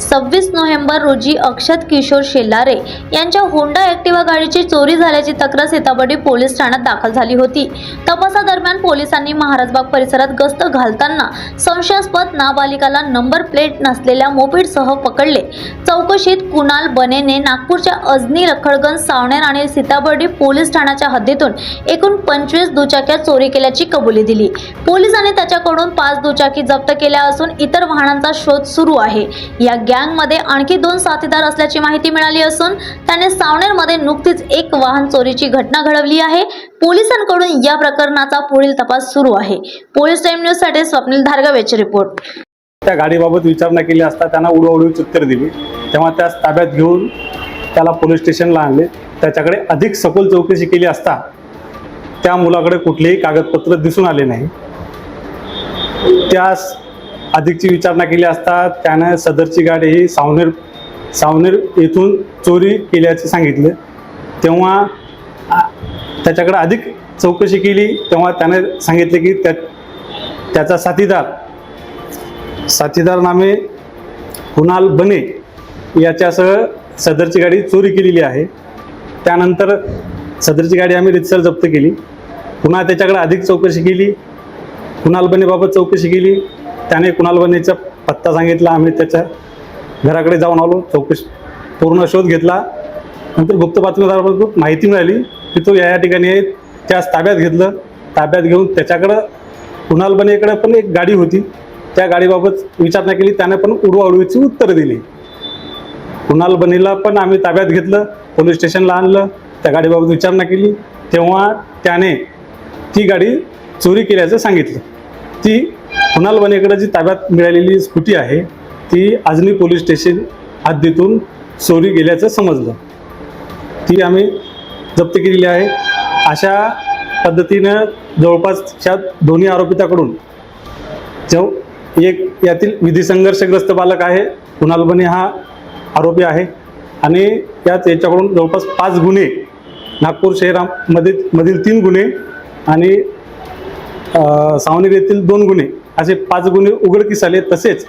सव्वीस नोव्हेंबर रोजी अक्षत किशोर शेलारे यांच्या होंडा ॲक्टिवा गाडीची चोरी झाल्याची तक्रार सीताबर्डी पोलीस ठाण्यात दाखल झाली होती. तपासादरम्यान पोलिसांनी महाराजबाग परिसरात गस्त घालताना संशयास्पद नाबालिकाला नंबर प्लेट नसलेल्या मोपेडसह पकडले. चौकशीत कुणाल बनेने नागपूरच्या अजनी रखडगंज सावणेर आणि सीताबर्डी पोलीस ठाण्याच्या हद्दीतून एकूण पंचवीस दुचाक्या चोरी केल्याची कबुली दिली. पोलिसांनी त्याच्याकडून पाच दुचाकी जप्त केल्या असून इतर वाहनांचा शोध सुरू आहे. या गँगमध्ये आणखी दोन साथीदार असल्याची माहिती मिळाली असून त्याने सावनेरमध्ये नुकतीच एक वाहन चोरीची घटना घडवली आहे. पोलिसांकडून या प्रकरणाचा पुढील तपास सुरू आहे. पोलीस टाइम न्यूजसाठी स्वप्नील धारगवेचे रिपोर्ट. त्या गाडीबाबत विचारणा केली असता त्यांना उडवडीची उत्तर दिली. तेव्हा त्यास ताब्यात घेऊन त्याला पोलीस स्टेशनला आणले. त्याच्याकडे अधिक सखोल चौकशी केली असता त्या मुलाकडे कुठलेही कागदपत्र दिसून आले नाही. त्यास अधिकची विचारणा केली असता त्यानं सदरची गाडी ही सावनेर सावनेर येथून चोरी केल्याचे सांगितले. तेव्हा त्याच्याकडे अधिक चौकशी केली तेव्हा त्याने सांगितले की त्या त्याचा साथीदार साथीदार नामे कुणाल बने याच्यासह सदरची गाडी चोरी केलेली आहे. त्यानंतर सदरची गाडी आम्ही रितसर जप्त केली. पुन्हा त्याच्याकडे अधिक चौकशी केली. कुणाल बनेबाबत चौकशी केली. त्याने कुणाल बनेचा पत्ता सांगितला आम्ही त्याच्या घराकडे जाऊन आलो चौकशी पूर्ण शोध घेतला. नंतर गुप्त बातमीदाराबद्दल माहिती मिळाली की तो या या ठिकाणी आहे त्यास ताब्यात घेतलं. ताब्यात घेऊन त्याच्याकडं कुणाल बनेकडे पण एक गाडी होती. त्या गाडीबाबत विचारणा केली त्याने पण उडवाउडवीची उत्तरं दिली. कुणाल बनेला पण आम्ही ताब्यात घेतलं पोलीस स्टेशनला आणलं त्या गाडीबाबत विचारणा केली. तेव्हा त्याने ती गाडी चोरी केल्याचं सांगितलं. ती कुणाल बनेकडे जी ताब्यात मिळालेली स्कूटी आहे ती आजनी पोलीस स्टेशन हद्दीतून चोरी गेल्याचं समजलं. ती आम्ही जप्त केलेली आहे. अशा पद्धतीनं जवळपासच्या दोन्ही आरोपिताकडून जो एक यातील विधी संघर्षग्रस्त बालक आहे कुणाल बने हा आरोपी आहे. आणि यात याच्याकडून जवळपास पाच गुन्हे नागपूर शहरामध्ये मधील तीन गुन्हे आणि सावनेर येथील दोन गुन्हे. असे पाच गुन्हे उघडकीस आले. तसेच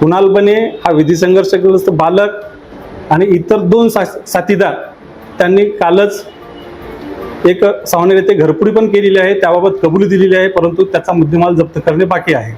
कुणाल बने हा विधी संघर्षग्रस्त बालक आणि इतर दोन सा साथीदार त्यांनी कालच एक सावनेर येथे घरपुडी पण केलेली आहे. त्याबाबत कबुली दिलेली आहे परंतु त्याचा मुद्देमाल जप्त करणे बाकी आहे.